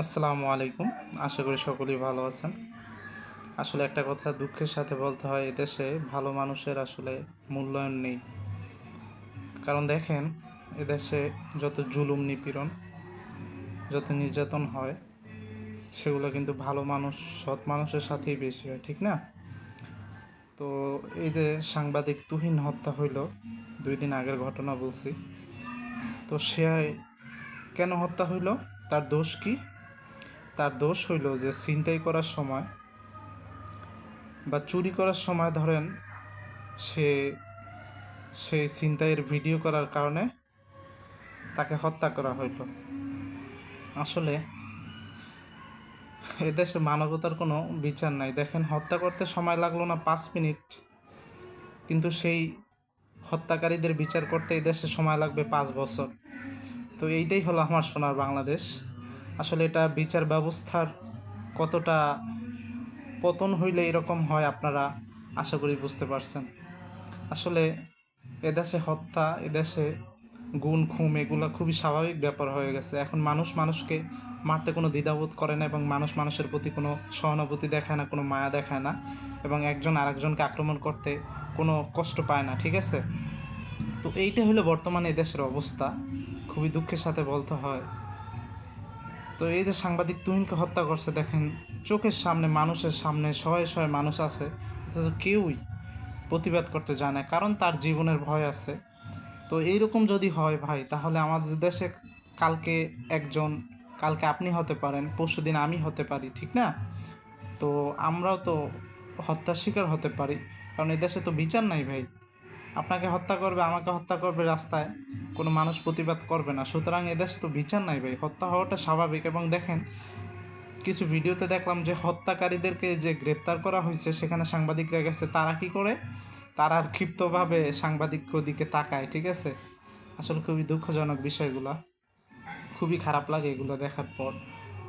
আসসালামু আলাইকুম। আশা করি সকলেই ভালো আছেন। আসলে একটা কথা দুঃখের সাথে বলতে হয়, এদেশে ভালো মানুষের আসলে মূল্যায়ন নেই। কারণ দেখেন, এদেশে যত জুলুম নিপীড়ন, যত নির্যাতন হয়, সেগুলো কিন্তু ভালো মানুষ, সৎ মানুষের সাথেই বেশি হয়, ঠিক না? তো এই যে সাংবাদিক তুহিন হত্যা হইল, দুই দিন আগের ঘটনা বলছি। তো সে কেন হত্যা হইল? তার দোষ কি? তার দোষ হইল যে ছিনতাই করার সময় বা চুরি করার সময় ধরেন সে সেই ছিনতাইয়ের ভিডিও করার কারণে তাকে হত্যা করা হইল। আসলে এদেশে মানবতার কোনো বিচার নাই। দেখেন, হত্যা করতে সময় লাগল না পাঁচ মিনিট, কিন্তু সেই হত্যাকারীদের বিচার করতে এই দেশে সময় লাগবে পাঁচ বছর। তো এইটাই হলো আমার সোনার বাংলাদেশ। আসলে এটা বিচার ব্যবস্থার কতটা পতন হইলে এরকম হয় আপনারা আশা করি বুঝতে পারছেন। আসলে এদেশে হত্যা, এদেশে গুণ, খুম, এগুলো খুবই স্বাভাবিক ব্যাপার হয়ে গেছে। এখন মানুষ মানুষকে মারতে কোনো দ্বিধাবোধ করে না এবং মানুষ মানুষের প্রতি কোনো সহানুভূতি দেখায় না, কোনো মায়া দেখায় না এবং একজন আরেকজনকে আক্রমণ করতে কোনো কষ্ট পায় না, ঠিক আছে? তো এইটা হলো বর্তমানে এদেশের অবস্থা। খুবই দুঃখের সাথে বলতে হয়। তো এই যে সাংবাদিক তুহিনকে হত্যা করছে, দেখেন, চোখের সামনে মানুষের সামনে শয়ে শয়ে মানুষ আছে, অথচ কেউই প্রতিবাদ করতে যায় না, কারণ তার জীবনের ভয় আছে। তো এইরকম যদি হয় ভাই, তাহলে আমাদের দেশে কালকে একজন, কালকে আপনি হতে পারেন, পরশু দিন আমি হতে পারি, ঠিক না? তো আমরাও তো হত্যার শিকার হতে পারি, কারণ এই দেশে তো বিচার নাই ভাই। আপনাকে হত্যা করবে, আমাকে হত্যা করবে রাস্তায়। কোনো মানুষ প্রতিবাদ করবে না। সুতরাং এদেশ তো বিচার নাই ভাই। হত্যা হওয়াটা স্বাভাবিক এবং দেখেন, কিছু ভিডিওতে দেখলাম যে হত্যাকারীদেরকে যে গ্রেপ্তার করা হয়েছে, সেখানে সাংবাদিকরা গেছে, তারা কি করে? তারা ক্ষিপ্তভাবে সাংবাদিক দিকে তাকায়, ঠিক আছে? আসলে খুবই দুঃখজনক বিষয়গুলো। খুবই খারাপ লাগে এগুলো দেখার পর।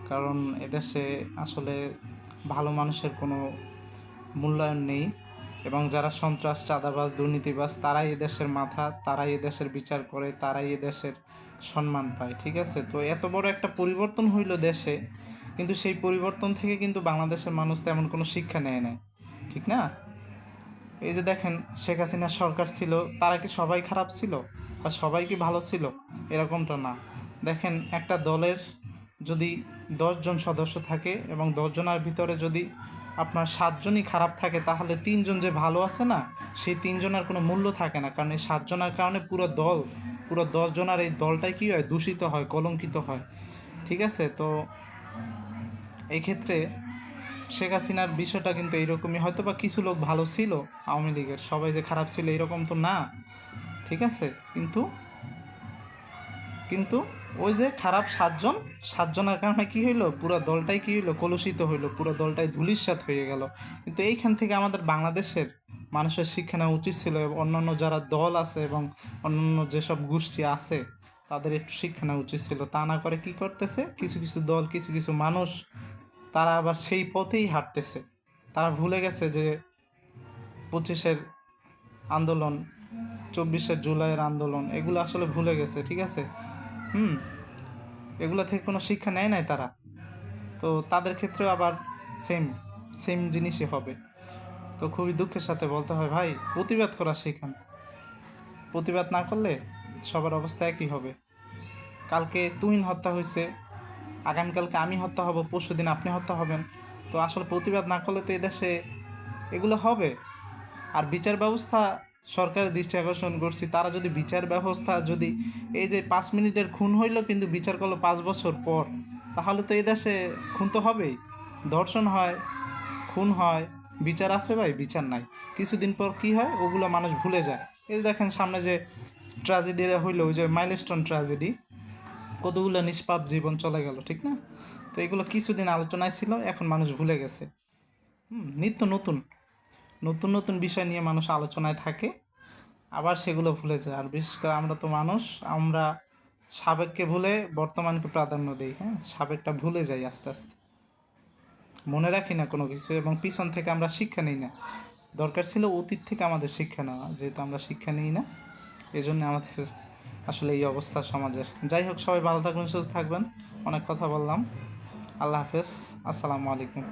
কারণ এদেশে আসলে ভালো মানুষের কোনো মূল্যায়ন নেই। এবং যারা সন্ত্রাস, চাঁদাবাজ, দুর্নীতিবাজ, তারাই এদেশের মাথা, তারাই এদেশের বিচার করে, তারাই এদেশের সম্মান পায়, ঠিক আছে? তো এত বড় একটা পরিবর্তন হইল দেশে, কিন্তু সেই পরিবর্তন থেকে কিন্তু বাংলাদেশের মানুষ তেমন কোনো শিক্ষা নেয় নাই, ঠিক না? এই যে দেখেন, শেখ হাসিনার সরকার ছিল, তারা কি সবাই খারাপ ছিল? বা সবাই কি ভালো ছিল? এরকমটা না। দেখেন, একটা দলের যদি দশজন সদস্য থাকে এবং দশজনের ভিতরে যদি আপনার সাতজনই খারাপ থাকে, তাহলে তিনজন যে ভালো আছে না, সেই তিনজনের কোনো মূল্য থাকে না। কারণ এই সাতজনের কারণে পুরো দল, পুরো দশজনের এই দলটাই কী হয়? দূষিত হয়, কলঙ্কিত হয়। ঠিক আছে? তো এই ক্ষেত্রে শেখ হাসিনার বিষয়টা কিন্তু এইরকমই। হয়তো বা কিছু লোক ভালো ছিল আওয়ামী লীগের, সবাই যে খারাপ ছিল এরকম তো না। ঠিক আছে? কিন্তু কিন্তু ওই যে খারাপ সাতজন, সাতজনের কারণে কি হইল? পুরো দলটাই কি হইল? কলুষিত হইল, পুরো দলটাই ধুলিস্বাত হয়ে গেল। কিন্তু এইখান থেকে আমাদের বাংলাদেশের মানুষের শিক্ষা নেওয়া উচিত ছিল অন্যান্য যারা দল আছে এবং অন্যান্য যেসব গোষ্ঠী আছে, তাদের একটু শিক্ষা নেওয়া উচিত ছিল। তা না করে কি করতেছে? কিছু কিছু দল, কিছু কিছু মানুষ, তারা আবার সেই পথেই হাঁটতেছে। তারা ভুলে গেছে যে পঁচিশের আন্দোলন, চব্বিশের জুলাইয়ের আন্দোলন, এগুলো আসলে ভুলে গেছে, ঠিক আছে? হুম, এগুলো থেকে কোনো শিক্ষা নেয় নাই তারা। তো তাদের ক্ষেত্রেও আবার সেম সেম জিনিসই হবে। তো খুবই দুঃখের সাথে বলতে হয়, ভাই, প্রতিবাদ করা শেখান। প্রতিবাদ না করলে সবার অবস্থা একই হবে। কালকে তুহিন হত্যা হয়েছে, আগামীকালকে আমি হত্যা হব পরশু দিন আপনি হত্যা হবেন। তো আসলে প্রতিবাদ না করলে তো এদেশে এগুলো হবে। আর বিচার ব্যবস্থা সরকারের দৃষ্টি আকর্ষণ করছি, তারা যদি বিচার ব্যবস্থা যদি এই যে পাঁচ মিনিটের খুন হইল কিন্তু বিচার করল পাঁচ বছর পর, তাহলে তো এই দেশে খুন তো হবেই। ধর্ষণ হয়, খুন হয়, বিচার আছে ভাই, বিচার নাই। কিছুদিন পর কি হয়? ওগুলো মানুষ ভুলে যায়। এই দেখেন সামনে যে ট্র্যাজেডিটা হইল, ওই যে মাইলস্টোন ট্র্যাজেডি কতগুলো নিষ্পাপ জীবন চলে গেল, ঠিক না? তো এগুলো কিছুদিন আলোচনায় ছিল, এখন মানুষ ভুলে গেছে। হুম, নিত্য নতুন। নতুন নতুন বিষয় নিয়ে মানুষ আলোচনায় থাকে, আবার সেগুলো ভুলে যায়। আর বিশেষ করে আমরা তো মানুষ, আমরা সাবেককে ভুলে বর্তমানকে প্রাধান্য দিই হ্যাঁ? সাবেকটা ভুলে যাই আস্তে আস্তে। মনে রাখি না কোনো কিছু, এবং পিছন থেকে আমরা শিক্ষা নিই না। দরকার ছিল অতীত থেকে আমাদের শিক্ষা নেওয়া, যেহেতু আমরা শিক্ষা নিই না এই জন্য আমাদের আসলে এই অবস্থা সমাজের। যাই হোক, সবাই ভালো থাকবেন, সুস্থ থাকবেন। অনেক কথা বললাম। আল্লাহ হাফেজ। আসসালামু আলাইকুম।